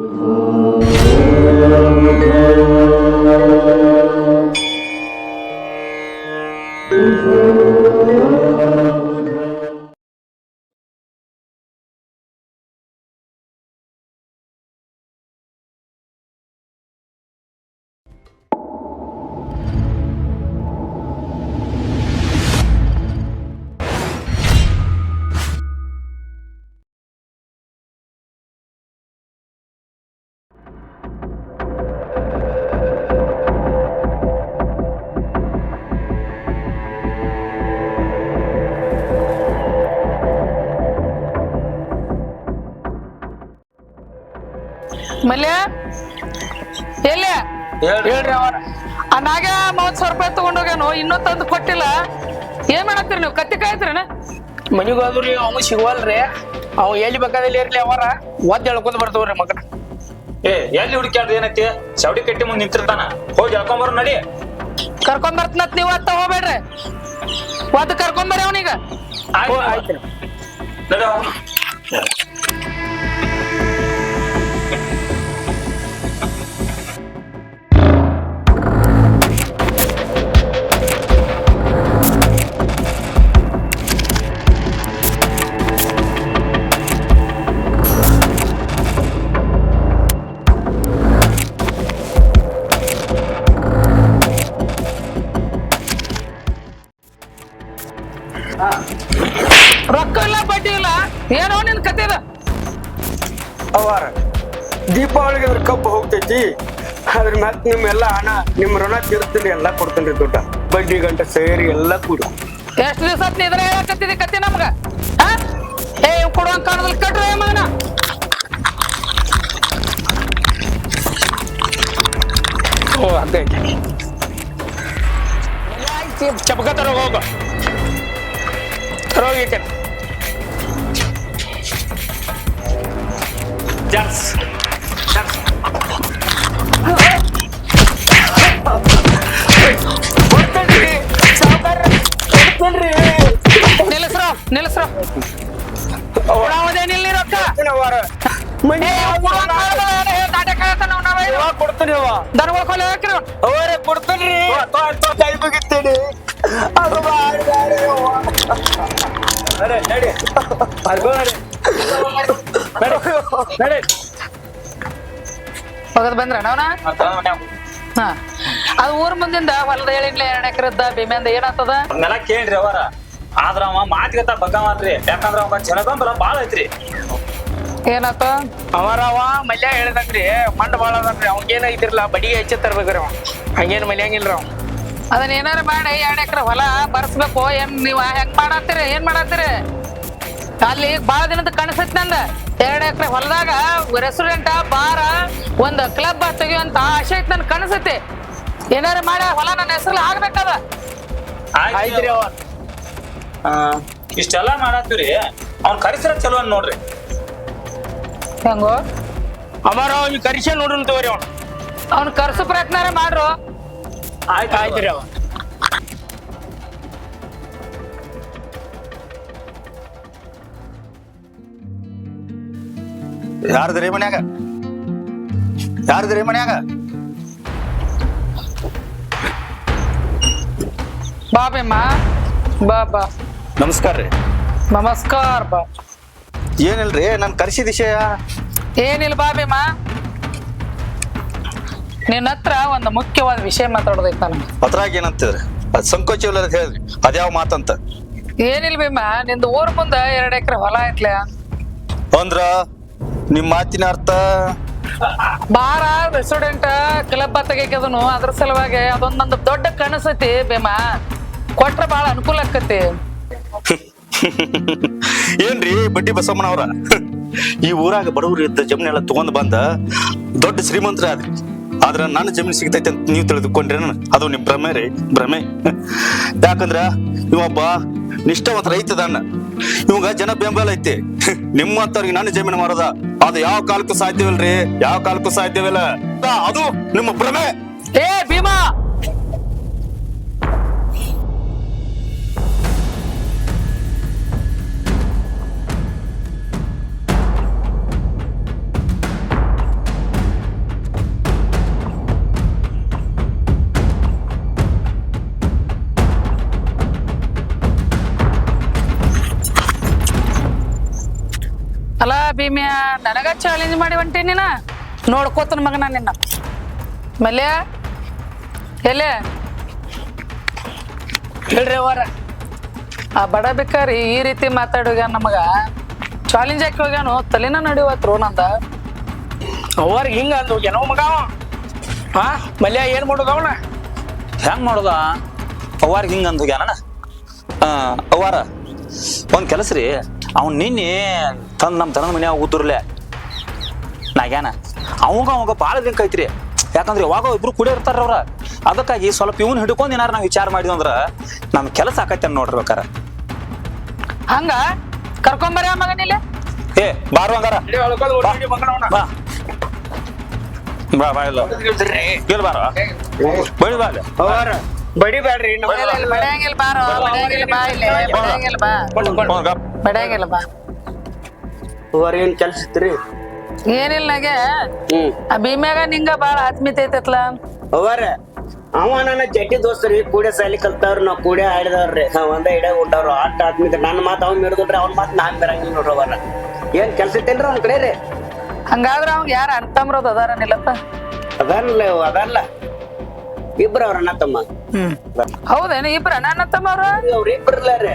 Oh. Mallya? ಎಲ್ಲಿ ಹೇಳ್ರಿ. ಅವ. ಆ ನಾಗ ಮೂವತ್ ಸಾವಿರ ರೂಪಾಯಿ ತಗೊಂಡೋಗ್ಯಾನು ಇನ್ನೂ ತಂದು ಕೊಟ್ಟಿಲ್ಲ. ಏನ್ ಮಾಡತ್ತೀರಿ ನೀವು? ಕತ್ತಿ ಕಾಯ್ತಿರೇನ? ಮನಿಗೆ ಹೋದ್ರಿ ಅವ ಸಿಗುವಲ್ರಿ. ಅವ ಎಲ್ಲಿ ಬೇಕಾದಲ್ಲಿ ಇರ್ಲಿ ಅವರ ಒದ್ ಹೇಳ್ಕೊಂತ ಬರ್ತವ್ರಿ ಮಗನ. ಏ ಎಲ್ಲಿ ಹುಡುಕ್ಯಾಡ್ದು ಏನೈತಿ? ಸೌಡಿ ಕಟ್ಟಿ ಮುಂದೆ ನಿಂತಿರ್ತಾನ. ಹೋಗಿ ಹೇಳ್ಕೊಂಬರು ನಡಿ. ಕರ್ಕೊಂಡ್ ಬರ್ತನತ್ ನೀವು ಅತ್ತ ಹೋಗ್ಬೇಡ್ರಿ. ಒದ್ ಕರ್ಕೊಂಡ್ ಬರ್ರಿ ಅವನೀಗ. ಆಯ್ತು. ಆಯ್ತು. ನಡಿ ರೊಕ್ಕ ಇಲ್ಲ ಬಡ್ಡಿ ಇಲ್ಲ. ಏನೋ ನಿನ್ ಕತೆ ಅದ ಅವಾರ ದೀಪಾವಳಿಗೆ ಅದ್ರ ಕಬ್ಬು ಹೋಗ್ತೈತಿ. ಅದ್ರ ಮತ್ತೆ ನಿಮ್ಮೆಲ್ಲ ಹಣ ನಿಮ್ ಋಣ ತೀರ್ತೀನಿ ಎಲ್ಲ ಕೊಡ್ತೀನಿ ದುಡ್ಡ. ಬಡ್ಡಿ ಗಂಟೆ ಸೇರಿ ಎಲ್ಲ ಕೂಡ. ಎಷ್ಟು ದಿವಸ ಇದ್ರ ಹೇಳಕತ್ತಿದಿ ಕತ್ತಿ ನಮ್ಗ? ಹಾ ಏ ಕೊಡುವಂಗ ಕಾಣದಲ್ಲಿ. ಕಟ್ರಿ ಮಗನ ಓ ಹಂಗೈತಿ. ಚಪಕ ತರ ಹೋಗ. ಕೊಡ್ತೇನ್ರಿ ಸಾವ್ಕಾರ ಕೊಡ್ತೇನ್ರಿ ನಿಲ್ಲಿಸ್ರ ನಿಲ್ಲಿಸ್ರ ಕೊಡಾವದೇನಿಲ್ಲ ನೀ ರೊಕ್ಕ? ದನಗಳ ಕೊಲೆ ಹಾಕಿರು. ಅವರೇ ಕೊಡ್ತೀನಿ. ಕೈ ಮುಗಿತೀನಿ. ಅದು ಹೋಗದ್ ಬಂದ್ರ ಹಾ ಅದು ಊರ್ ಮುಂದಿಂದ ಹೊಲದ ಹೇಳಿನ್ಲೆ ಎರಡ್ ಎಕರೆದ ಭೀಮೆಂದ ಏನಾಗ್ತದ? ಅದನ್ನೆಲ್ಲ ಕೇಳ್ರಿ ಅವರ. ಆದ್ರ ಅವ ಮಾತಿಗತ್ತ ಬಗ್ಗವನ್ರಿ ಯಾಕಂದ್ರ ಅವ ಜನಗಂಬಲ ಬಾಳ ಐತ್ರಿ. ಏನಾತ? ಅವರ ಅವ ಮಲ್ಯ ಹೇಳ್ದಂಗ್ರಿ ಮಂಡ್ ಬಾಳ ಅದನ್ರಿ. ಅವಂಗೇನ ಇದ್ರಲ್ಲ ಬಡಿಗೆ ಹೆಚ್ಚ ತರ್ಬೇಕ್ರಿ ಅವ. ಹಂಗೇನ್ ಮಲ್ಯಂಗಿಲ್ರಿ ಅವ. ಅದನ್ನ ಏನಾರ ಮಾಡಿ ಎರಡು ಎಕರೆ ಹೊಲ ಬರ್ಸ್ಬೇಕು. ಏನ್ ನೀವ್ ಹೆಂಗ್ ಮಾಡತ್ತೀರಿ? ಏನ್ ಮಾಡತ್ತೀರಿ? ಅಲ್ಲಿ ಬಾಳ ದಿನದ ಕಣಸತ್ ನಂದ. ಎರಡು ಎಕರೆ ಹೊಲದಾಗ ರೆಸ್ಟೋರೆಂಟ್ ಬಾರ ಒಂದ್ ಕ್ಲಬ್ ತೆಗಿಯುವಂತ ಆಶೆ ಐತಿ ನನ್ ಕಣಸತಿ. ಏನಾರ ಮಾಡಿ ಹೊಲ ನನ್ನ ಹೆಸರಲ್ಲಿ ಆಗ್ಬೇಕದ ಆಯ್ತ್ರಿ ಅವ ಆ, ಇಷ್ಟೆಲ್ಲಾ ಮಾಡತ್ತೀರಿ? ಅವ್ನ್ ಕರಿಸಿರ ಚಲೋ ಅನ್ ನೋಡ್ರಿ. ಹೆಂಗೋ? ಅಮರ ಅವ್ನಿಗೆ ಕರಿಸ ನೋಡ್ರಿ ತಗೋರಿ ಅವ್ನು. ಅವ್ನ ಕರ್ಸು ಪ್ರಯತ್ನ ಮಾಡ್ರು. ಆಯ್ತು ಆಯ್ತ್ರಿ ಅವ ಯಾರದ್ರಿ ಮನ್ಯಾಗ? ಯಾರದ್ರಿ ಮನ್ಯಾಗ? ಬಾ ಬೇಮ್ಮ ಬಾ ಬಾ. ನಮಸ್ಕಾರ ರೀ. ನಮಸ್ಕಾರ ಬಾ. ಏನಿಲ್ರಿ? ನಾನು ಕರ್ಸಿದ ವಿಷಯ. ಏನಿಲ್ಲ ಬಾ ಬೇಮ್ಮ ನಿನ್ನ ಹತ್ರ ಒಂದು ಮುಖ್ಯವಾದ ವಿಷಯ ಮಾತಾಡೋದೈತೆ ನನಗೆ ಅದ್ರಾಗ ಏನಂತಿದ್ರಿ? ಅದ್ ಸಂಕೋಚ ಇಲ್ಲ ಅಂತ ಹೇಳ್ರಿ. ಅದ್ಯಾವ ಮಾತಂತ? ಏನಿಲ್ಲ ಭೀಮ ನಿಂದು ಊರ್ ಮುಂದ ಎರಡ್ ಎಕರೆ ಹೊಲ ಐತ್ಲೆ. ಅಂದ್ರ ನಿಮ್ ಮಾತಿನ ಅರ್ಥ? ಬಾರ ರೆಸಿಡೆಂಟ್ ಕ್ಲಬ್ ತೆಗಿಯೋದನು ಅದ್ರ ಸಲುವಾಗಿ ಅದೊಂದ್ ನಂದು ದೊಡ್ಡ ಕನಸತಿ ಭೀಮ. ಕೊಟ್ರ ಬಾಳ ಅನುಕೂಲ ಆಕತಿ ಏನ್ರಿ ಬಡ್ಡಿ ಬಸಮ್ಮನವ್ರ ಈ ಊರಾಗ ಬಡವ್ರು ಇದ್ದ ಜಮೀನೆಲ್ಲ ತಗೊಂಡ್ ಬಂದ ದೊಡ್ಡ ಶ್ರೀಮಂತರ ಆದ್ರಿ. ಆದ್ರ ನನ್ನ ಜಮೀನು ಸಿಗ್ತೈತೆ ಅಂತ ನೀವು ತಿಳಿದುಕೊಂಡ್ರೆ ಅದು ನಿಮ್ ಭ್ರಮೆ ರೀ, ಭ್ರಮೆ. ಯಾಕಂದ್ರ ಇವೊಬ್ಬ ನಿಷ್ಠಾವಂತ ರೈತದನ್ನ ಇವಾಗ ಜನ ಬೆಂಬಲ ಐತಿ. ನಿಮ್ಮಂತವ್ರಿಗೆ ನನ್ನ ಜಮೀನು ಮಾರದ. ಅದು ಯಾವ ಕಾಲಕ್ಕೂ ಸಾಧ್ಯವಿಲ್ರಿ ಯಾವ ಕಾಲಕ್ಕೂ ಸಾಧ್ಯವಿಲ್ಲ. ಅದು ನಿಮ್ಮ ಭ್ರಮೆ. ಏ ಭೀಮಾ! ಭೀಮ್ಯಾ ನನಗ ಚಾಲೆಂಜ್ ಮಾಡಿ ಹೊಂಟಿ ನೀನ. ನೋಡ್ಕೋತನ ಮಗನ ನಿನ್ನ. ಮಲ್ಯ ಎಲೆ ಹೇಳ್ರಿ ಅವರ ಆ ಬಡ ಬೇಕಾರಿ ಈ ರೀತಿ ಮಾತಾಡೋಗ್ಯಾನ ನಮಗ. ಚಾಲೆಂಜ್ ಹಾಕಿ ಹೋಗ್ಯಾನು ತಲೆನ ನಡಿವತ್ರು ನಂದ. ಅವ್ರಿಗೆ ಹಿಂಗ ಅಂದ್ ಹೋಗ್ಯಾನೋ ಮಗ ಅವ. ಹಾ ಮಲ್ಯ ಏನ್ ಮಾಡೋದು ಅವನ? ಹೆಂಗ್ ಮಾಡೋದ? ಅವ್ರಿಗೆ ಹಿಂಗ ಅಂದ ಹೋಗ್ಯಾನ ಅವ್ವಾರ ಒಂದ್ ಕೆಲಸ ರೀ ಅವ್ನ್ ನಿನ್ನೆ ತಂದ್ ನಮ್ಮ ತನದ ಮನ್ಯಾಗ ಉದ್ರಲೆ ನಾಗ್ಯಾನ ಅವಂಗ ಅವಂಗ ಭಾಳ ಲಿಂಕ್ ಐತ್ರಿ ಯಾಕಂದ್ರೆ ಯಾವಾಗ ಇಬ್ರು ಕೂಡ ಇರ್ತಾರ ಅವ್ರ ಅದಕ್ಕಾಗಿ ಸ್ವಲ್ಪ ಇವನ್ ಹಿಡ್ಕೊಂಡ್ ಏನಾರ ನಾವು ವಿಚಾರ ಮಾಡಿದ್ವಿ ಅಂದ್ರ ನಮ್ ಕೆಲಸ ಆಕೈತೆ ನೋಡ್ರಿ ಹಂಗ ಕರ್ಕೊಂಬರ ಮಗನಿಲ್ಲ ಏ ಬಾರು ಹಂಗಾರ ಬಾ ಬಾ ಬಾ ಇಲ್ಲ ಇಲ್ಲ ಬಾರ ಬಳಿ ಬಾ ನಮ್ಮ ಇಲ್ಲಿ ಬಡಿಯಂಗಿಲ್ಲ ಬಾ ಹ್ಞೂ, ಬಡಿಯಂಗಿಲ್ಲ ಬಾ ಅವರ ಏನ್ ಕೆಲ್ಸ ಇತ್ರಿ ಏನಿಲ್ಲ ನಗೆ. ಹ್ಮ್. ಆ ಭೀಮ್ಯಾಗ ನಿಂಗ ಬಾಳ ಆತ್ಮೀಯತೆ ಐತತ್ಲ. ಅವರ ಅವ ನನ್ನ ಜಟ್ಟಿ ದೋಸ್ತರಿ ಕೂಡೆ ಸಾಲಿ ಕಲ್ತವ್ರ ನಾವ್ ಕೂಡೆ ಆಡಿದವ್ರಿ ಒಂದ ಇಡ ಉಂಟವ್ರು ಆಟ ಆದ್ಮಿತ ನನ್ನ ಮಾತು ಅವ್ನ್ ಮಿಡ್ದುಡ್ರಿ ಅವ್ನ ಮಾತು ನಾನ್ ಬರಂಗಿಲ್ಲ ನೋಡ್ರಿ ಅವರ ಏನ್ ಕೆಲ್ಸ ಇತ್ತೇನ್ರಿ ಅವ್ನ ಕಡೆ ರೀ? ಹಂಗಾದ್ರ ಅವ್ನ್ ಯಾರ ಅಂತಮ್ರದ ಅದಾರ ನಿಲ್ಲಪ್ಪ ಅದಲ್ಲ ಅದಲ್ಲ ಇಬ್ರು ಅವ್ರ ಅಣ್ಣ ತಮ್ಮ ಹ್ಮ್ ಹೌದೇನು ಇಬ್ರ ನನ್ನ ತಮ್ಮವ್ರ ಅವ್ರ ಇಬ್ರಲ್ಲ ರೀ.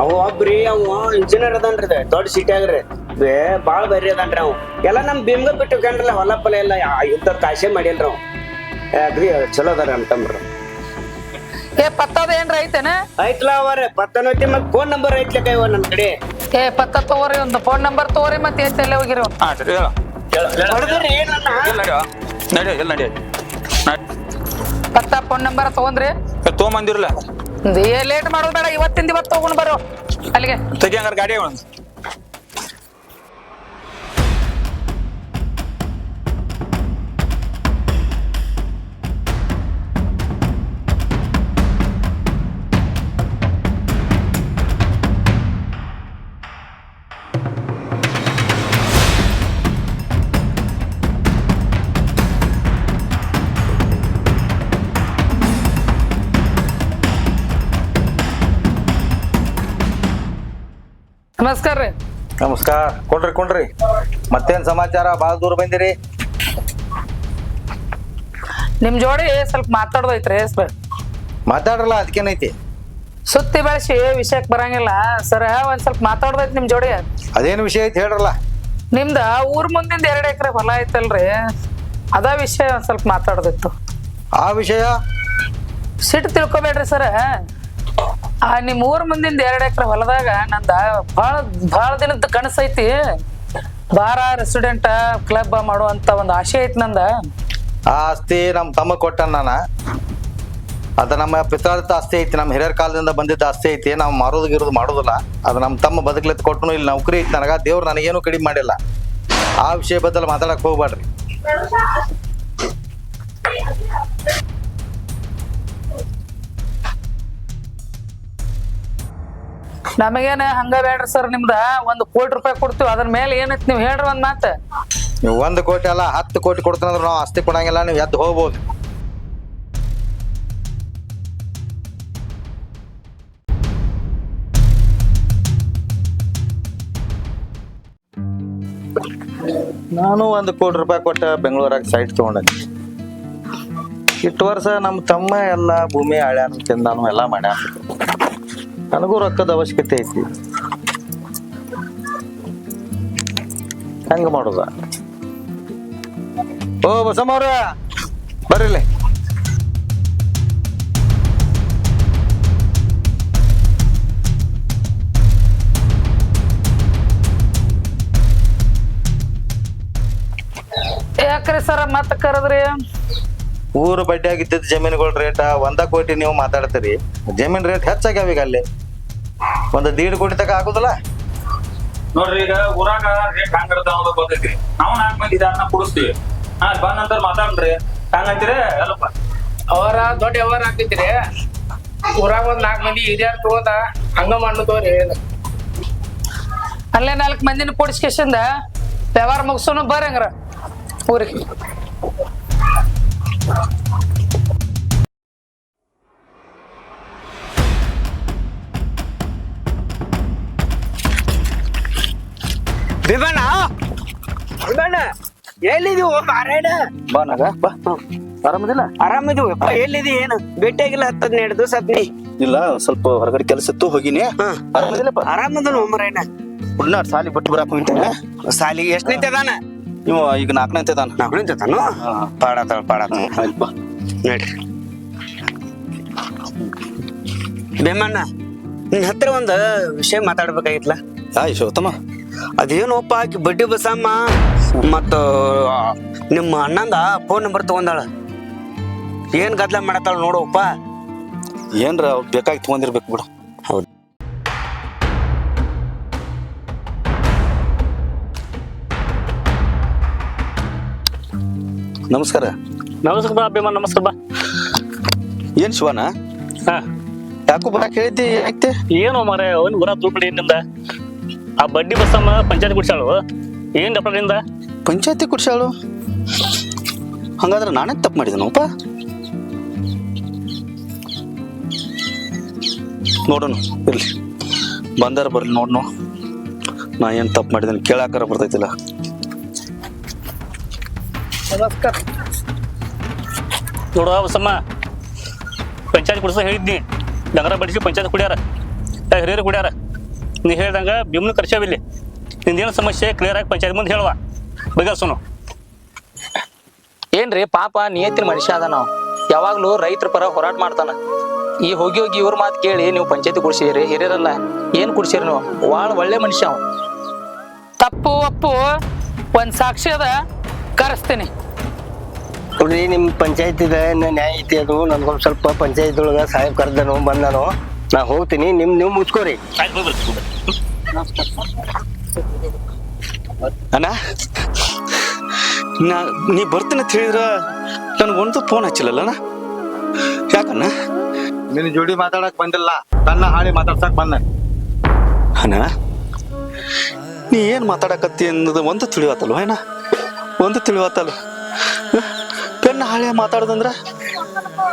ಅವ ಒಬ್ರಿ ಅವ ಇಂಜಿನಿಯರ್ ಅದನ್ರಿ ಇದು, ದೊಡ್ಡ ಸಿಟಿ ಆಗ್ರಿ. ಬೇ ಬಾಳ ಬೇರೆ ಅದನ್ರಿ ಅವ್. ಎಲ್ಲ ನಮ್ ಬಿಮ್ಗ ಬಿಟ್ಟು ಕಂಡ್ರಲ್ಲ ಹೊಲ ಪಲ ಎಲ್ಲ ಇದ್ದ ಕಾಶೆ ಮಾಡಿಲ್ರಿ ಅವ್. ಅಗ್ರಿ ಚಲೋ ಅದಾರ ಅಂತಂದ್ರ ಏ ಪತ್ತದ ಏನ್ರ ಐತೇನ? ಆಯ್ತಲ್ಲ ಅವರ ಪತ್ತನೋತಿ ಮತ್ ಫೋನ್ ನಂಬರ್ ಐತ್ಲಕ್ಕ ಕೈವ ನನ್ ಕಡೆ. ಏ ಪತ್ತ ತಗೋರಿ ಒಂದು ಫೋನ್ ನಂಬರ್ ತಗೋರಿ ಮತ್ತೆ ಎಷ್ಟೆಲ್ಲ ಹೋಗಿರಿ? ಅವ್ನು. ಹಾ ಸರಿ ಹೇಳು. ಹೊಡ್ದ್ರಿ ನನ್ನ ಎಲ್ಲಿ ನಡಿಯೋ ಪತ್ತ ಫೋನ್ ನಂಬರ್ ತಗೊಂಡ್ರಿ. ತೊಗೊಂಬಂದಿರಲ್ಲ. ಲೇಟ್ ಮಾಡೋದು ಬೇಡ. ಇವತ್ತಿಂದ ಇವತ್ತು ತಗೊಂಡ್ ಬರೋ. ಅಲ್ಲಿಗೆ. ತೆಗಿ ಹಂಗಾರೆ ಗಾಡಿ ಒಂದು ನಮಸ್ಕಾರ ರೀ. ನಮಸ್ಕಾರ. ಕೊಡ್ರಿ ಕೊಡ್ರಿ. ಮತ್ತೇನ್ ಸಮಾಚಾರ? ಬಹಳ ದೂರ ಬಂದಿರಿ. ನಿಮ್ ಜೋಡಿ ಸ್ವಲ್ಪ ಮಾತಾಡೋದೈತ್ರಿ ಸರ್ ಮಾತಾಡ್ರಲ್ಲ ಅದಕ್ಕೇನೈತಿ ಸುತ್ತಿ ಬೆಳೆಸಿ ವಿಷಯಕ್ಕೆ ಬರಂಗಿಲ್ಲ. ಸರ್ ಒಂದ್ ಸ್ವಲ್ಪ ಮಾತಾಡೋದೈತಿ ನಿಮ್ ಜೋಡಿ. ಅದೇನು ವಿಷಯ ಐತಿ ಹೇಳ್ರಲ್ಲ. ನಿಮ್ದ ಊರ್ ಮುಂದಿಂದ ಎರಡ್ ಎಕರೆ ಹೊಲ ಐತಲ್ರಿ. ಅದ ವಿಷಯ ಒಂದ್ ಸ್ವಲ್ಪ ಮಾತಾಡೋದಿತ್ತು. ಆ ವಿಷಯ? ಸಿಟ್ಟು ತಿಳ್ಕೊಬೇಡ್ರಿ ಸರ್. ಆ, ನಿಮ್ ಊರ್ ಮುಂದಿಂದ ಎರಡ್ ಎಕರೆ ಹೊಲದಾಗ ನಂದ ಬಹಳ ಬಹಳ ದಿನದ ಕನಸೈತಿ ಬಾರ ರೆಸಿಡೆಂಟ್ ಕ್ಲಬ್ ಮಾಡುವಂತ ಒಂದು ಆಸೆ ಐತಿ ನಂದ. ಆ ಆಸ್ತಿ ನಮ್ಮ ತಮ್ಮ ಕೊಟ್ಟ ನಾನ. ಅದ ನಮ್ಮ ಪಿತಾರ್ಥ ಆಸ್ತಿ ಐತಿ, ನಮ್ಮ ಹಿರಿಯರ ಕಾಲದಿಂದ ಬಂದಿದ್ದ ಆಸ್ತಿ ಐತಿ. ನಾವು ಮಾರೋದು ಗಿರೋದು ಮಾಡೋದಿಲ್ಲ. ಅದು ನಮ್ಮ ತಮ್ಮ ಬದುಕ್ಲೆತ್ ಕೊಟ್ಟನು ಇಲ್ಲಿ, ನೌಕರಿ ಐತಿ ನನಗ, ದೇವ್ರು ನನಗೇನು ಕಡಿಮೆ ಮಾಡಿಲ್ಲ. ಆ ವಿಷಯ ಬದಲು ಮಾತಾಡಕ್ ಹೋಗ್ಬೇಡ್ರಿ ನಮಗೇನ ಹಂಗ ಬೇಡ್ರಿ ಸರ್ ನಿಮ್ದ ಒಂದ್ ಕೋಟಿ ರೂಪಾಯಿ ಕೊಡ್ತೀವಿ ಅದ್ರ ಮೇಲೆ ಏನೈತಿ ನೀವು ಹೇಳ್ರಿ ಒಂದ್ ಮಾತ. ನೀವು ಒಂದು ಕೋಟಿ ಅಲ್ಲ, ಹತ್ತು ಕೋಟಿ ಕೊಡ್ತಾನಂದ್ರೆ ನಾವು ಆಸ್ತಿ ಕೊಡಂಗಿಲ್ಲ, ನೀವು ಎದ್ದು ಹೋಗ್ಬೋದು. ನಾನು ಒಂದು ಕೋಟಿ ರೂಪಾಯಿ ಕೊಟ್ಟ ಬೆಂಗಳೂರಾಗ ಸೈಟ್ ತಗೊಂಡೆ ಇಷ್ಟು ವರ್ಷ ನಮ್ಮ ತಮ್ಮ ಎಲ್ಲ ಭೂಮಿ ಆಳ್ಯಾನ ತಿಂದಾನು ಎಲ್ಲ ಮಾಡ್ಯಾನ. ನನಗೂ ರೊಕ್ಕದ ಅವಶ್ಯಕತೆ ಐತಿ. ಹೆಂಗ ಮಾಡುದ? ಓ ಬಸಮ್ಮವ್ರ ಬರ್ರಿಲ್ಲಿ ಯಾಕ್ರಿ ಸರ ಮತ್ತ ಕರೆದ್ರಿ? ಊರು ಬಡ್ಡಿ ಇದ್ದಿದ್ದ ಜಮೀನುಗಳ ರೇಟ್ ಒಂದ ಕೋಟಿ ನೀವು ಮಾತಾಡ್ತೀರಿ. ಜಮೀನ್ ರೇಟ್ ಹೆಚ್ಚಾಗ್ಯಾವ ಈಗ ಅಲ್ಲಿ. ಒಂದು ದೀಡ್ ಕೋಟಿ ತಕ ಆಗುದಿಲ್ಲ. ನೋಡ್ರಿ ಈಗ ಊರಾಗ ರೇಟ್ ಹಂಗ ಅನ್ನೋದು ಗೊತ್ತೈತಿ ನಾವು ನಾಲ್ಕು ಮಂದಿ ಇದನ್ನ ಕುಡಿಸ್ತೀವಿ. ಹಾ ಬಂದ ನಂತರ ಮಾತಾಡ್ರಿ. ಹಂಗಂತೀರಿ ಅಲ್ಲಪ್ಪ. ಅವರ ದೊಡ್ಡ ವ್ಯವಹಾರ ಆಗ್ತೈತ್ರಿ. ಊರಾಗ ಒಂದ್ ನಾಲ್ಕು ಮಂದಿ ಹಿರಿಯರ್ ತಗೋದ ಹಂಗ ತೋರಿ ಅಲ್ಲೇ ನಾಲ್ಕು ಮಂದಿನ ಕೂಡಿಸ್ಕೇಶಿಂದ ವ್ಯವಹಾರ ಮುಗಿಸೋನು ಬರಂಗ್ರ ಊರಿಗೆ. ಎಲ್ಲಿದೀವಿ ಮಾರಾಯಣ ಬಾ ನಾಗ ಬಾ. ಆರಾಮದಿಲ್ಲ? ಆರಾಮಿದೀವಿ ಎಲ್ಲಿದಿ ಏನು? ಭೇಟಿಯಾಗಿಲ್ಲ ಹತ್ತದ್ ಹನ್ನೆರಡು ದಿವಸ ಆತ್ನಿ ಇಲ್ಲ ಸ್ವಲ್ಪ ಹೊರಗಡೆ ಕೆಲಸ ಇತ್ತು ಹೋಗಿನಿ. ಆರಾಮದಿಲ್ಲಪ್ಪ? ಆರಾಮದನು ಮಾರಾಯಣ ಹುಡ್ನಾಡ್ ಸಾಲಿ ಬಿಟ್ಟು ಬರಾಕ್ ಸಾಲಿ ಎಷ್ಟು ಎಷ್ಟ್ ನೀವು ಈಗ ನಾಲ್ಕನೇ ಅದಾನ ನಾಲ್ಕನೇ ನಿಂತಾನು ಪಾಡತಾಳ ಪಾಡ ಆಯ್ತು ಬಾ. ನಡ್ರಿ. ಭೀಮಣ್ಣ ನಿನ್ ಹತ್ರ ಒಂದ್ ವಿಷಯ ಮಾತಾಡ್ಬೇಕಾಗಿತ್ತಲ್ಲ ಆಯ್ತು ಶಿವತಮ್ಮ ಅದೇನೋಪ್ಪ ಆಕಿ ಬಡ್ಡಿ ಬಸಮ್ಮ? ಮತ್ತ ನಿಮ್ಮ ಅಣ್ಣಂದ ಫೋನ್ ನಂಬರ್ ತಗೊಂಡಾಳ. ಏನ್ ಗದ್ಲ ಮಾಡತ್ತಾಳ ನೋಡಪ್ಪ. ಏನ್ರ ಬೇಕಾಗಿ ತಗೊಂಡಿರ್ಬೇಕು ಬಿಡು. ಹೌದು. ನಮಸ್ಕಾರ. ನಮಸ್ಕಾರ ಬಾ ಅಭಿಮಾನ್ ನಮಸ್ಕಾರ ಬಾ. ಏನ್ ಶಿವನ ಹಾ. ಯಾಕೋ ಬರಕ್ ಹೇಳಿದ್ದಿ ಯಾಕೆ? ಏನು ಮಾರ ಅವನ್ ಊರ ತುಳ್ಬಿಡಿ ನಿಂದ. ಆ ಬಡ್ಡಿ ಬಸ್ಸಮ್ಮ ಪಂಚಾಯತ್ ಗುಡ್ಸಾಳು ಏನ್ ಡಪ್ರದಿಂದ ಪಂಚಾಯತಿ ಕುಡ್ಸಾಳು ಹಂಗಾದ್ರೆ ನಾನೇ ತಪ್ಪು ಮಾಡಿದನಪ್ಪ ನೋಡೋಣ, ಇರ್ಲಿ. ಬಂದಾರ ಬರ್ಲಿ ನೋಡೋಣ ನಾ ಏನು ತಪ್ಪು ಮಾಡಿದ್ದೇನೆ ಕೇಳಾಕಾರ ಬರ್ತೈತಿಲ್ಲ. ನಮಸ್ಕಾರ. ನೋಡುವ ಬಸಮ್ಮ ಪಂಚಾಯತ್ ಕುಡಿಸ ಹೇಳಿದ್ನಿ. ಡಂಗರ ಬಡಿಸಿ ಪಂಚಾಯತ್ ಕುಡಿಯಾರ. ಹಿರಿಯರು ಕುಡಿಯಾರ. ನೀ ಹೇಳ್ದಂಗ ಭೀಮ್ನು ಕರ್ಸೇವಿಲ್ಲಿ ನಿಂದೇನು ಸಮಸ್ಯೆ? ಕ್ಲಿಯರ್ ಆಗಿ ಪಂಚಾಯತ್ ಮುಂದೆ ಹೇಳುವ. ಬಗೆಹರ್ಸೋನು ಏನ್ರಿ ಪಾಪ ನಿಯತ್ತಿನ ಮನುಷ್ಯ ಅದ ನಾವು ಯಾವಾಗ್ಲೂ ರೈತರ ಪರ ಹೋರಾಟ ಮಾಡ್ತಾನ. ಈ ಹೋಗಿ ಹೋಗಿ ಇವ್ರ ಮಾತು ಕೇಳಿ ನೀವು ಪಂಚಾಯತಿ ಕುಡ್ಸಿದಿರಿ ಹಿರಿಯರಲ್ಲ ಏನ್ ಕುಡ್ಸಿರಿ ನೀವು? ಭಾಳ ಒಳ್ಳೆ ಮನುಷ್ಯ ಅವ. ತಪ್ಪು ಅಪ್ಪು ಒಂದ್ ಸಾಕ್ಷಿ ಅದ ಕರೆಸ್ತೀನಿ. ನೋಡ್ರಿ ನಿಮ್ ಪಂಚಾಯತಿದ ನ್ಯಾಯ ಐತಿ ಅದು? ನನ್ಗೊಂದ್ ಸ್ವಲ್ಪ ಪಂಚಾಯತ್ ಒಳಗ ಸಾಹೇಬ್ ಕರ್ದನು ಬಂದನು. ನಾ ಹೋಗ್ತೀನಿ ನಿಮ್ ನೀವು ಮುಚ್ಕೋರಿ. ಅಣ್ಣ? ನಾ ನೀ ಬರ್ತೀನಿ ಅಂತ ನನಗೊಂದು ಫೋನ್ ಹಚ್ಚಿಲ್ಲಲ್ಲ ಅಣ್ಣ? ಯಾಕಣ್ಣ? ನಿನ್ನ ಜೋಡಿ ಮಾತಾಡಕ್ ಬಂದಿಲ್ಲ. ತನ್ನ ಹಾಳಿ ಮಾತಾಡ್ಸಕ್ ಬಂದ. ಅಣ್ಣ ನೀ ಏನ್ ಮಾತಾಡಕತ್ತಿ ಅನ್ನೋದು ಒಂದು ತಿಳಿವತ್ತಲ್ವ ಏನ ಒಂದು ತಿಳಿವತ್ತಲ್ಲ ಪೆನ್ನ ಹಾಳೆ ಮಾತಾಡೋದಂದ್ರ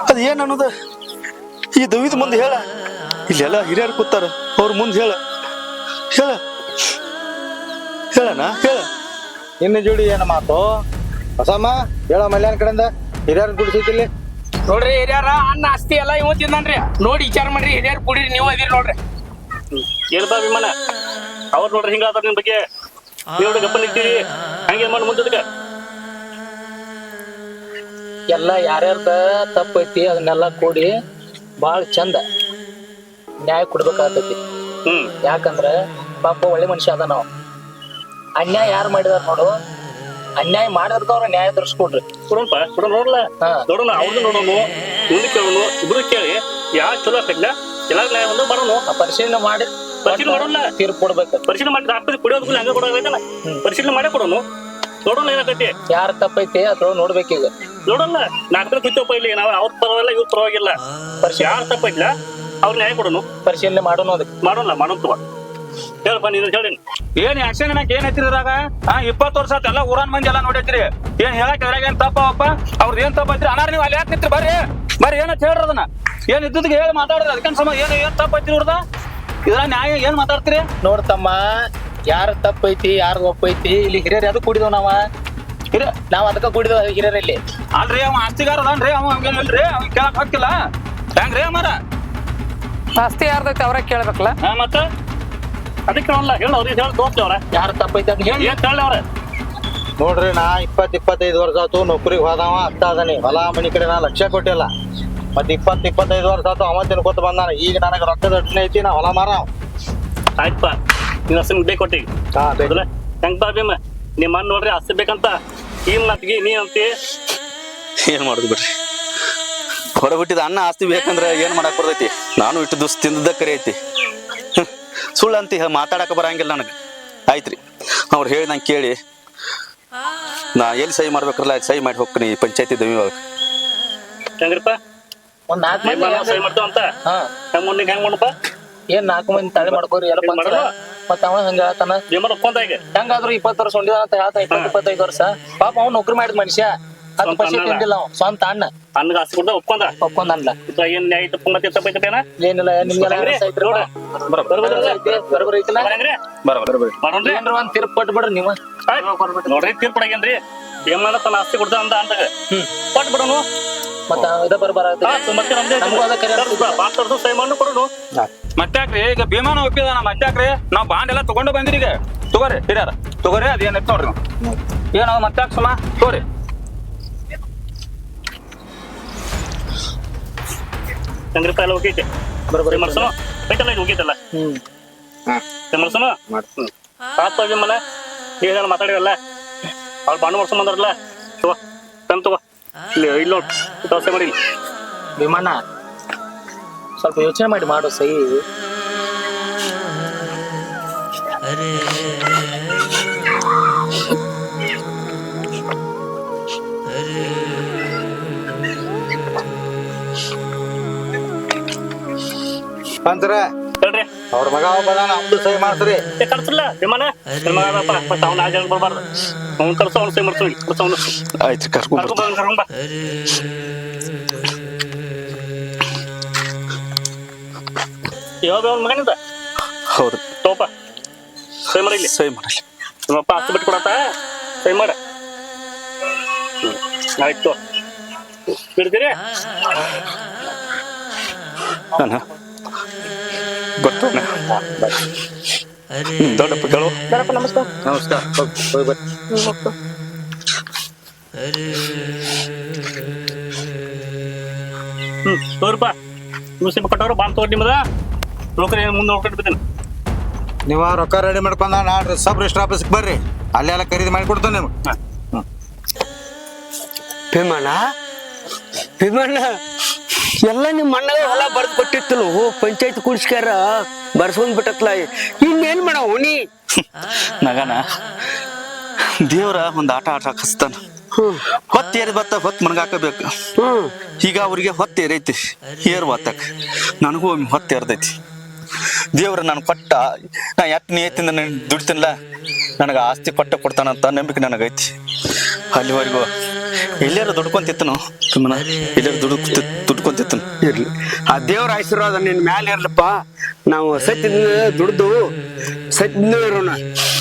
ಅದು ಏನ್ ಅನ್ನೋದು? ಈ ದವಿದ ಮುಂದೆ ಹೇಳ. ಇಲ್ಲೆಲ್ಲ ಹಿರಿಯರು ಕೂತಾರ. ಅವ್ರ ಮುಂದೆ ಹೇಳ. ಹೇಳ. ಹೇಳಣ್ಣ ಹೇಳ ನಿನ್ನ ಜೋಡಿ ಏನ ಮಾತು? ಹೊಸಮ್ಮ ಹೇಳ ಮಲ್ಯಾನ್ ಕಡೆಯಿಂದ. ಹಿರಿಯರ್ ಇಲ್ಲಿ ನೋಡ್ರಿ ಹಿರಿಯರ ಅನ್ನ ಆಸ್ತಿ ಎಲ್ಲ ಇವತ್ತು ತಿಂದನ್ರಿ. ನೋಡಿ ವಿಚಾರ ಮಾಡ್ರಿ ಹಿರಿಯರ್ ಕುಡೀರಿ ನೀವು ಅದಿರಿ ನೋಡ್ರಿ. ಏನಪ್ಪ ಅಭಿಮಾನ ಅವ್ರು ನೋಡ್ರಿ ಹಿಂಗಾದ್ರ ನಿಮ್ ಬಗ್ಗೆ. ನೀವು ಗಪ್ಪ ನಿಂತೀರಿ. ಹಂಗೆ ಮಾಡಿ ಮುಂದದಕ್ಕೆ? ಎಲ್ಲ ಯಾರ್ಯಾರ್ದ ತಪ್ಪೈತಿ ಅದನ್ನೆಲ್ಲ ಕೂಡಿ ಭಾಳ ಚಂದ ನ್ಯಾಯ ಕೊಡ್ಬೇಕಾಗ್ತೈತಿ. ಹ್ಮ್. ಯಾಕಂದ್ರ ಪಾಪ ಒಳ್ಳೆ ಮನುಷ್ಯ ಅದ ನಾವು. ಅನ್ಯಾಯ ಯಾರು ಮಾಡಿದಾರ ನೋಡು. ಅನ್ಯಾಯ ಮಾಡಿರ್ದವ್ರ ನ್ಯಾಯ ತರಿಸ್ಕೊಡ್ರಿ. ಕೊಡೋಣಪ್ಪ ಕೊಡೋಣ ನೋಡಲ್ಲ. ನೋಡೋಣ ಅವ್ರದ್ದು ನೋಡೋಣ ಇವ್ರು ಕೇಳೋಣ ಇಬ್ರು ಕೇಳಿ ಯಾರು ಚಲೋ ಆಗ್ತಿಲ್ಲ ಎಲ್ಲ ನ್ಯಾಯ ಒಂದು ಮಾಡೋಣ. ಪರಿಶೀಲನೆ ಮಾಡಿ ಪರಿಶೀಲನೆ ಮಾಡೋಣ ತೀರ್ಪು ಕೊಡ್ಬೇಕು. ಪರಿಶೀಲನೆ ಮಾಡಿ ಡಾಕ್ಟರ್ ಕುಡಿಯೋದು ಹಂಗ ಕೊಡೋದೈತಲ್ಲ ಪರಿಶೀಲನೆ ಮಾಡೇ ಕೊಡೋಣ. ನೋಡೋಣ ಏನಾಕೈತಿ ಯಾರ ತಪ್ಪೈತಿ ಅಥವಾ ನೋಡ್ಬೇಕೀಗ ನೋಡಲ್ಲ ನಾಲ್ಕು ಕುತ್ತಪ್ಪ ಇಲ್ಲಿ ನಾವು ಅವ್ರ ಪರವಾಗಿಲ್ಲ ಇವ್ರ ಪರವಾಗಿಲ್ಲ. ಯಾರು ತಪ್ಪಿಲ್ಲ ಅವ್ರ ನ್ಯಾಯ ಕೊಡೋಣ. ಪರಿಶೀಲನೆ ಮಾಡೋಣ ಅದಕ್ಕೆ. ಮಾಡೋಣ ಮಾಡೋಣ ಹೇಳಪ್ಪ ನೀನು ಹೇಳಿ. ಏನ್ ಆಕ್ಷನ್ ಏನಕ್ಕೆ ಏನ್ ಐತ್ರಿ ಇದ್ರಾಗ? ಹಾ ಇಪ್ಪತ್ತು ವರ್ಷ ಆತ ಎಲ್ಲ ಊರನ್ ಮಂದಿ ಎಲ್ಲ ನೋಡೈತ್ರಿ. ಏನ್ ಹೇಳಕ್ ಇದ್ರಾಗ ಏನ್ ತಪ್ಪಪ್ಪ ಅವ್ರದ್ದು ಏನ್ ತಪ್ಪ ಐತ್ರಿ? ಅನಾರ ನೀವು ಅಲ್ಲಿ ಯಾಕೆ ನಿಂತ್ರಿ? ಬರ್ರಿ. ಬರ್ರಿ ಏನಂತ ಹೇಳ್ರಿ ಅದನ್ನ. ಏನ್ ಇದ್ದಕ್ಕೆ ಹೇಳಿ ಮಾತಾಡ್ರಿ. ಅದಕ್ಕೇನ್ ಸಮ ಏನ್ ಏನ್ ತಪ್ಪ ಐತ್ರಿ ಇವ್ರದ? ಇದ್ರ ನ್ಯಾಯ ಏನ್ ಮಾತಾಡ್ತೀರಿ? ನೋಡ್ತಮ್ಮ ಯಾರ ತಪ್ಪೈತಿ ಯಾರ ಒಪ್ಪೈತಿ ಇಲ್ಲಿ ಹಿರಿಯರ್ ಯಾವ್ದು ಕುಡಿದವ್ ನಾವ? ಹಿರಿಯ ನಾವ್ ಅದಕ್ಕ ಕುಡಿದವ ಹಿರಿಯರಲ್ಲಿ ಅಲ್ರಿ ಅವ ಆಸ್ತಿಗಾರ ಅದಾನ್ರಿ ಅವ ಹಂಗೇನಿಲ್ರಿ ಅವ್ನ್ ಕೇಳಕ್ ಹಾಕಿಲ್ಲ ಹೆಂಗ್ರಿ ಅಮಾರ ಆಸ್ತಿ ಯಾರ್ದೈತಿ ಅವ್ರ ಕೇಳ್ಬೇಕಲ್ಲ ಹಾ ಮತ್ತ? ಅದಕ್ಕೆ ಹೇಳಲ್ಲ ಹೇಳು ಅವ್ರಿಗೆ ಹೇಳಿ ತೋರ್ಸಿ ಅವ್ರ. ಯಾರ ತಪ್ಪೈತಿ ಅದ್ ಹೇಳಿ. ಏನ್ ಹೇಳಿ ಅವ್ರ? ನೋಡ್ರಿ ನಾ ಇಪ್ಪತ್ ಇಪ್ಪತ್ತೈದು ವರ್ಷ ಆತು ನೌಕರಿಗೆ ಹೋದವ ಅಷ್ಟ ಅದನಿ. ಹೊಲ ಮನಿ ಕಡೆ ನಾ ಲಕ್ಷ ಕೊಟ್ಟಿಲ್ಲ. ಮತ್ ಇಪ್ಪತ್ ಇಪ್ಪತ್ತೈದು ವರ್ಷ ಆತು ಅವ ತಿನ್ಕೊತ ಬಂದಾನ. ಈಗ ನನಗೆ ರೊಕ್ಕದ ಅಡ್ಡನೆ ಐತಿ ನಾ ಹೊಲ ಮಾರ ಆಯ್ತಪ್ಪ. ನೀನ್ ಹಸಿನ ಬೇಕು ಕೊಟ್ಟಿ. ಹಾ ಬೇಕಲ್ಲ ಹೆಂಗ್ ಬಾ ಭೀಮ? ನಿಮ್ಮ ಮನ್ ನೋಡ್ರಿ ಹಸಿ ಬೇಕಂತ. ಏನ್ ನತ್ಗಿ ನೀ ಅಂತಿ. ಏನ್ ಮಾಡುದು ಬಿಡ್ರಿ? ಹೊರಗೆ ಹುಟ್ಟಿದ ಅನ್ನ ಆಸ್ತಿ ಬೇಕಂದ್ರೆ ಏನ್ ಮಾಡಕ್ ಬರ್ತೈತಿ? ನಾನು ಇಟ್ಟು ದುಸ್ ತಿಂದದ್ದ ಕರಿ ಐತಿ. ಸುಳ್ಳು ಅಂತ ಮಾತಾಡಕ ಬರಂಗಿಲ್ಲ ನನಗೆ. ಆಯ್ತ್ರಿ. ಅವ್ರು ಹೇಳಿದಂಗೆ ಕೇಳಿ ನಾ ಎಲ್ಲಿ ಸಹಿ ಮಾಡ್ಬೇಕಲ್ಲ ಅಲ್ಲಿ ಸಹಿ ಮಾಡಿ ಹೋಗ್ತೀನಿ ಪಂಚಾಯತಿ ದಮಿ ಒಳಗೆ. ಹೆಂಗ್ರಿಪ್ಪ? ಒಂದ್ ನಾಲ್ಕು ಸಹಿ ಮಾಡ್ತಾವ ಅಂತ? ಹಾ. ಹೆಂಗ್ ಮುಂದೆ ಹೆಂಗ್ ಮಾಡಪ್ಪ ಏನ್ ನಾಲ್ಕು ಮಂದಿ ತಲೆ ಮಾಡ್ಕೋರಿ ಎಲ್ಲ ಬಂದ್ರ? ಮತ್ತ ಅವ ಹಂಗ ಹೇಳ್ತಾನ? ಹೆಂಗಾದ್ರು ಇಪ್ಪತ್ತು ವರ್ಷ ಹೊಂದಿದ ಅಂತ ಹೇಳ್ತಾನ ಇಪ್ಪತ್ತು ಇಪ್ಪತ್ತೈದು ವರ್ಷ. ಪಾಪ ಅವ್ನು ನೌಕರಿ ಮಾಡಿದ ಮನುಷ್ಯ. ಹತ್ತು ಸ್ವಂತ ಅಣ್ಣ. ಸ್ವಂತ ಅಣ್ಣ ಅಣ್ಣಗ ಆಸ್ತಿ ಕೊಡ್ದ ಒಪ್ಕೊಂಡ ಒಪ್ಕೊಂಡಲ್ಲ ಇದ್ರಾಗ ಏನ್ ನ್ಯಾಯ ತಪ್ಪ ಮತ್ತೆ ಏನಿಲ್ಲ ನಿಮ್ಗೆಲ್ಲ ನೋಡು. ಐತಿಲ್ಲ? ಬರಬರ ಮಾಡೋಣ್ರಿ ಏನ್ರ ಒಂದ್ ತೀರ್ಪು ಕೊಟ್ಟು ಬಿಡ್ರಿ ನೀವು ನೋಡ್ರಿ ತೀರ್ಪಡಾಗೇನ್ರಿ ಭೀಮಣ್ಣ ತನ್ನ ಆಸ್ತಿ ಕೊಡ್ತಾನ ಅಂದ ಅಂದಾಗ. ಪಟ್ ಬಿಡೋನು ಮತ್ತ ಇದ ಬರ್ಬಾರ ಆಯ್ತು, ಮತ್ತೆ ನಮ್ದೇ ನಮಗೂ ಅದ ಕರೆ ತರ್ಸ್ ಬಾ, ಬಾಂಡ್ ತರ್ಸು ಸೈ ಮಾಡಿ ಕೊಡೋನು. ಮತ್ತಾಕ್ರಿ ಈಗ ಭೀಮಾನ ಒಪ್ಪಿದಾನ ಮತ್ತಾಕ್ರಿ ನಾವ್ ಬಾಂಡ್ ಎಲ್ಲ ತಗೊಂಡು ಬಂದಿರಿ ಈಗ. ತಗೋರಿ ಹಿರಿಯರ. ತಗೋರಿ ಅದೇನೈತ್ ನೋಡ್ರಿ ಏನೋ ಮತ್ತಾಕ್ ಸುಮ? ತಗೋರಿ. ಹೆಂಗ್ರಿಪ್ಪ ಎಲ್ಲ ಹೋಗೈತೆ. ಬರೋಬ್ಬರಿ ಐತಲ್ಲ ಇದು ಹೋಗೈತಲ್ಲ? ಹ್ಮ್. ಮಾಡ್ತೀನಿ. ಭೀಮಣ್ಣ ಏನೇನು ಮಾತಾಡಿವಲ್ಲ ಅವ್ರು ಬಾಂಡ್ ಮಾಡ್ಸೋ ಬಂದಾರಲ್ಲ? ತಗೋ ತಗೋ. ಇಲ್ಲಿ ಇಲ್ಲಿ ನೋಡ್ ದೋಸೆ ಮಾಡಿ ವಿಮಾನ ಸ್ವಲ್ಪ ಯೋಚನೆ ಮಾಡಿ ಮಾಡು ಸಹಿ. ಅಂದ್ರ ಹೇಳ್ರಿ. ಅವ್ರ ಮಗ ಒಬ್ಬ ಅದಾನ ಅವ್ನ್ದು ಸಹಿ ಮಾಡ್ಸ್ರಿ. ಏ ಕಳ್ಸಿಲ್ಲ ವಿಮಾನ ನಿಮ್ಮ ಮಗ ಅದಪ್ಪ ಮತ್ತೆ ಅವ್ನ ಆ ಜಾಗ ಬರ್ಬಾರ್ದು. ಅವ್ನು ಕಳ್ಸೋ ಅವ್ನು ಸೈ ಮಾಡ್ಸೋ ಅವ್ನು. ಆಯ್ತು ಕರ್ಕೊಂಡ್ ಕರ್ಕೊಂಡ್ ಬಾ, ಕರ್ಕೊಂಡ್ ಬಾ. ಯಾವ ಅವ್ನ ಮಗನಿಂದ. ಹೌದು. ತೋಪ. ಸಹಿ ಮಾಡಿಲ್ಲ ಇಲ್ಲಿ. ಸಹಿ ಮಾಡಲಿ. ನಿಮ್ಮಪ್ಪ ಹತ್ತು ಬಿಟ್ಟು ಕೊಡತ್ತ? ಸೈ ಮಾಡ. ಆಯ್ತು. ಬಿಡ್ತೀರಿ? ಅಣ್ಣ ಗೊತ್ತಣ್ಣ ದೊಡ್ಡಪ್ಪ ಕೇಳು. ನಮಸ್ಕಾರ. ಹೋಗಿ ಹ್ಮ್ ನೀವು ಕೊಟ್ಟವ್ರು ಬಾಂಬ್ ಮುಂದೆ ನೋಡ್ಕೊಂಡು ಬಿಡ್ತೀನಿ ನೀವ ರೊಕ್ಕ ರೆಡಿ ಮಾಡ್ಕೊಂಡ ನಾಡ್ರಿ ಸಬ್ ರಿಸ್ಟ್ ಆಫೀಸ್ಗೆ ಬರ್ರಿ. ಅಲ್ಲೆಲ್ಲ ಖರೀದಿ ಮಾಡಿ ಕೊಡ್ತೇನೆ ನಿಮ್ಗೆ. ಭೀಮಣ್ಣ? ಭೀಮಣ್ಣ? ಎಲ್ಲ ನಿಮ್ಮ ಅಣ್ಣಗ ಹೊಲ ಬರ್ದು ಕೊಟ್ಟಿತ್ತಲು ಪಂಚಾಯತ್ ಕುಡಿಸ್ಕ್ಯಾರ ಬರ್ಸ್ಕೊಂಡ್ ಬಿಟ್ಟತ್ಲ? ಇನ್ನೇನ್ ಮಾಡವ ನೀ ನಗನ ದೇವ್ರ ಒಂದ್ ಆಟ ಆಟ ಹಾಕಿಸ್ತಾನ ಹೊತ್ತು ಏರಿ ಬತ್ತ ಹೊತ್ತು ಮನಗಾಕಬೇಕು ಈಗ ಅವ್ರಿಗೆ ಹೊತ್ತು ಏರೈತಿ ಏರ್ ಬತ್ತಕ್ ನನಗೂ ಒಮ್ಮೆ ಹೊತ್ತು ಏರ್ದೈತಿ. ದೇವ್ರ ನಾನು ಕೊಟ್ಟ ನಾ ಎಟ್ ನಿಯತ್ತಿಂದ ನನ್ ದುಡಿತೀನಲ್ಲ ನನಗೆ ಆಸ್ತಿ ಕೊಟ್ಟ ಕೊಡ್ತಾನಂತ ನಂಬಿಕೆ ನನಗೈತಿ. ಅಲ್ಲಿವರೆಗೂ ಎಲ್ಲಾರು ದುಡ್ಕೊಂತಿತ್ತನು? ಸುಮ್ಮನ ಎಲ್ಲಾರು ದುಡ್ ದುಡ್ಕೊಂತಿತ್ತನು? ಇರ್ಲಿ. ಆ ದೇವ್ರ ಆಶೀರ್ವಾದ ನಿನ್ ಮ್ಯಾಲ ಇರ್ಲಪ್ಪ. ನಾವು ಸತ್ತಿನ ದುಡ್ದು ಸತ್ತಿನ ಇರೋಣ.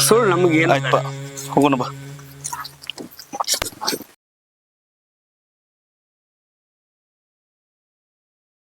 ಸುಳ್ಳು ನಮ್ಗೆ ಏನಪ್ಪ ಹೋಗೋಣ ಬಾ.